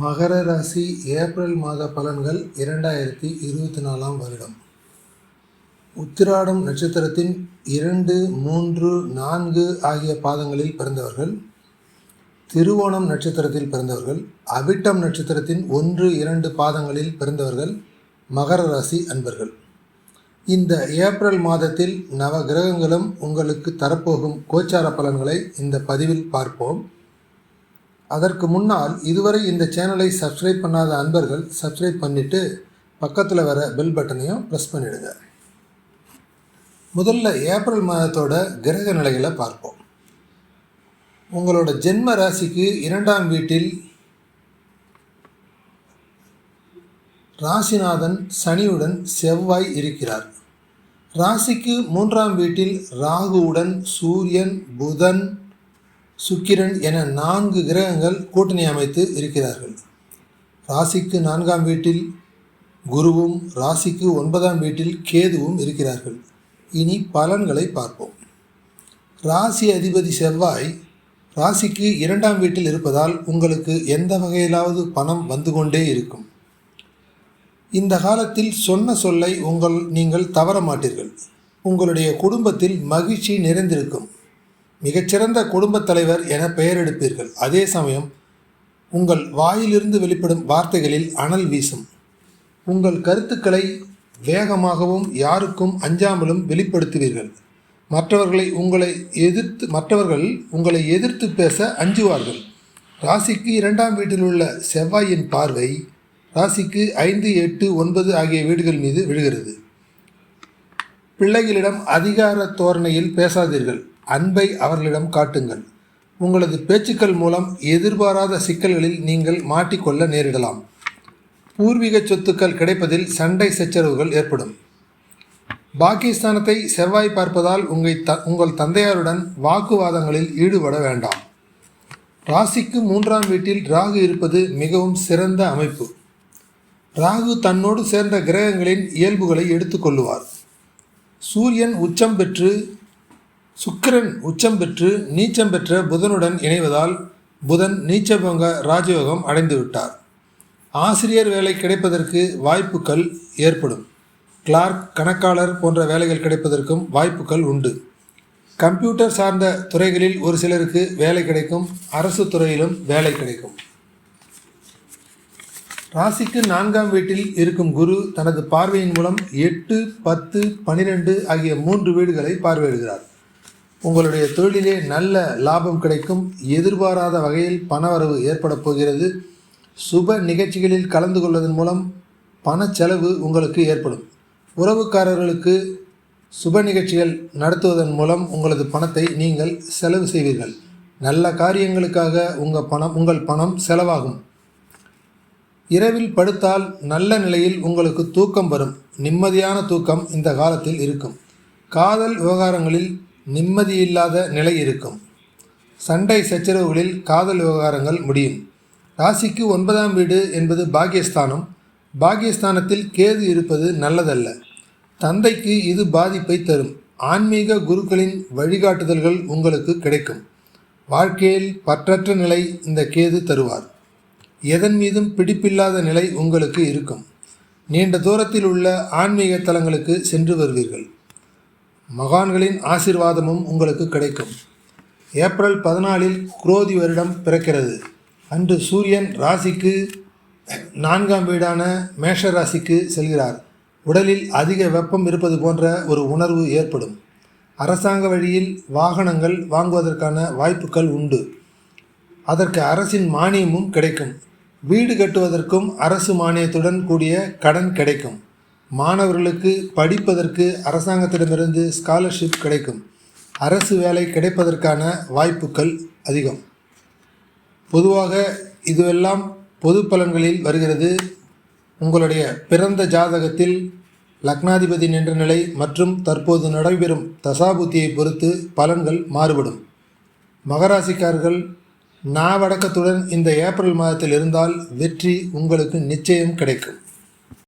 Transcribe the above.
மகர ராசி ஏப்ரல் மாத பலன்கள் இரண்டாயிரத்தி இருபத்தி நாலாம் வருடம். உத்திராடம் நட்சத்திரத்தின் இரண்டு மூன்று நான்கு ஆகிய பாதங்களில் பிறந்தவர்கள் திருவோணம் நட்சத்திரத்தில் பிறந்தவர்கள் அவிட்டம் நட்சத்திரத்தின் ஒன்று இரண்டு பாதங்களில் பிறந்தவர்கள் மகர ராசி அன்பர்கள். இந்த ஏப்ரல் மாதத்தில் நவ கிரகங்களும் உங்களுக்கு தரப்போகும் கோச்சார பலன்களை இந்த பதிவில் பார்ப்போம். அதற்கு முன்னால் இதுவரை இந்த சேனலை சப்ஸ்கிரைப் பண்ணாத அன்பர்கள் சப்ஸ்கிரைப் பண்ணிவிட்டு பக்கத்தில் வர பெல் பட்டனையும் ப்ரெஸ் பண்ணிவிடுங்க முதல்ல ஏப்ரல் மாதத்தோட கிரக நிலைகளை பார்ப்போம். உங்களோட ஜென்ம ராசிக்கு இரண்டாம் வீட்டில் ராசிநாதன் சனியுடன் செவ்வாய் இருக்கிறார். ராசிக்கு மூன்றாம் வீட்டில் ராகுவுடன் சூரியன் புதன் சுக்கிரன் என நான்கு கிரகங்கள் கூட்டணி அமைத்து இருக்கிறார்கள். ராசிக்கு நான்காம் வீட்டில் குருவும் ராசிக்கு ஒன்பதாம் வீட்டில் கேதுவும் இருக்கிறார்கள். இனி பலன்களை பார்ப்போம். ராசி அதிபதி செவ்வாய் ராசிக்கு இரண்டாம் வீட்டில் இருப்பதால் உங்களுக்கு எந்த வகையிலாவது பணம் வந்து கொண்டே இருக்கும். இந்த காலத்தில் சொன்ன சொல்லை உங்கள் நீங்கள் தவற மாட்டீர்கள். உங்களுடைய குடும்பத்தில் மகிழ்ச்சி நிறைந்திருக்கும். மிகச்சிறந்த குடும்பத் தலைவர் என பெயர் எடுப்பீர்கள் அதே சமயம் உங்கள் வாயிலிருந்து வெளிப்படும் வார்த்தைகளில் அனல் வீசும். உங்கள் கருத்துக்களை வேகமாகவும் யாருக்கும் அஞ்சாமலும் வெளிப்படுத்துவீர்கள். மற்றவர்களை உங்களை எதிர்த்து மற்றவர்கள் உங்களை எதிர்த்து பேச அஞ்சுவார்கள். ராசிக்கு இரண்டாம் வீட்டில் உள்ள செவ்வாயின் பார்வை ராசிக்கு ஐந்து எட்டு ஒன்பது ஆகிய வீடுகள் மீது விழுகிறது. பிள்ளைகளிடம் அதிகார தோரணையில் பேசாதீர்கள். அன்பை அவர்களிடம் காட்டுங்கள். உங்களது பேச்சுக்கள் மூலம் எதிர்பாராத சிக்கல்களில் நீங்கள் மாட்டிக்கொள்ள நேரிடலாம். பூர்வீக சொத்துக்கள் கிடைப்பதில் சண்டை சச்சரவுகள் ஏற்படும். பாகிஸ்தானத்தை செவ்வாய் பார்ப்பதால் உங்கள் த உங்கள் தந்தையாருடன் வாக்குவாதங்களில் ஈடுபட வேண்டாம். ராசிக்கு மூன்றாம் வீட்டில் ராகு இருப்பது மிகவும் சிறந்த அமைப்பு. ராகு தன்னோடு சேர்ந்த கிரகங்களின் இயல்புகளை எடுத்துக்கொள்ளுவார். சூரியன் உச்சம் பெற்று சுக்கிரன் உச்சம் பெற்று நீச்சம் பெற்ற புதனுடன் இணைவதால் புதன் நீச்சபங்க ராஜயோகம் அடைந்து விட்டார். ஆசிரியர் வேலை கிடைப்பதற்கு வாய்ப்புகள் ஏற்படும். கிளார்க் கணக்காளர் போன்ற வேலைகள் கிடைப்பதற்கும் வாய்ப்புகள் உண்டு. கம்ப்யூட்டர் சார்ந்த துறைகளில் ஒரு சிலருக்கு வேலை கிடைக்கும் அரசு துறையிலும் வேலை கிடைக்கும். ராசிக்கு நான்காம் வீட்டில் இருக்கும் குரு தனது பார்வையின் மூலம் எட்டு பத்து பனிரெண்டு ஆகிய மூன்று வீடுகளை பார்வையிடுகிறார். உங்களுடைய தொழிலிலே நல்ல லாபம் கிடைக்கும். எதிர்பாராத வகையில் பணவரவு ஏற்பட போகிறது. சுப நிகழ்ச்சிகளில் கலந்து கொள்வதன் மூலம் பண செலவு உங்களுக்கு ஏற்படும். உறவுக்காரர்களுக்கு சுப நிகழ்ச்சிகள் நடத்துவதன் மூலம் உங்களது பணத்தை நீங்கள் செலவு செய்வீர்கள். நல்ல காரியங்களுக்காக உங்கள் பணம் உங்கள் பணம் செலவாகும். இரவில் படுத்தால் நல்ல நிலையில் உங்களுக்கு தூக்கம் வரும். நிம்மதியான தூக்கம் இந்த காலத்தில் இருக்கும். காதல் விவகாரங்களில் நிம்மதியில்லாத நிலை இருக்கும். சண்டை சச்சரவுகளில் காதல் விவகாரங்கள் முடியும். ராசிக்கு ஒன்பதாம் வீடு என்பது பாகியஸ்தானம். பாகியஸ்தானத்தில் கேது இருப்பது நல்லதல்ல. தந்தைக்கு இது பாதிப்பை தரும். ஆன்மீக குருக்களின் வழிகாட்டுதல்கள் உங்களுக்கு கிடைக்கும். வாழ்க்கையில் பற்றற்ற நிலை இந்த கேது தருவார். எதன் மீதும் பிடிப்பில்லாத நிலை உங்களுக்கு இருக்கும். நீண்ட தூரத்தில் உள்ள ஆன்மீக தலங்களுக்கு சென்று வருவீர்கள். மகான்களின் ஆசிர்வாதமும் உங்களுக்கு கிடைக்கும். ஏப்ரல் பதினாலில் குரோதி வருடம் பிறக்கிறது. அன்று சூரியன் ராசிக்கு நான்காம் வீடான மேஷ ராசிக்கு செல்கிறார். உடலில் அதிக வெப்பம் இருப்பது போன்ற ஒரு உணர்வு ஏற்படும். அரசாங்க வழியில் வாகனங்கள் வாங்குவதற்கான வாய்ப்புகள் உண்டு. அதற்கு அரசின் மானியமும் கிடைக்கும். வீடு கட்டுவதற்கும் அரசு மானியத்துடன் கூடிய கடன் கிடைக்கும். மாணவர்களுக்கு படிப்பதற்கு அரசாங்கத்திடமிருந்து ஸ்காலர்ஷிப் கிடைக்கும். அரசு வேலை கிடைப்பதற்கான வாய்ப்புகள் அதிகம். பொதுவாக இதுவெல்லாம் பொது பலன்களில் வருகிறது. உங்களுடைய பிறந்த ஜாதகத்தில் லக்னாதிபதி நின்ற நிலை மற்றும் தற்போது நடைபெறும் தசாபுத்தியை பொறுத்து பலன்கள் மாறுபடும். மகராசிக்காரர்கள் நாவடக்கத்துடன் இந்த ஏப்ரல் மாதத்தில் இருந்தால் வெற்றி உங்களுக்கு நிச்சயம் கிடைக்கும்.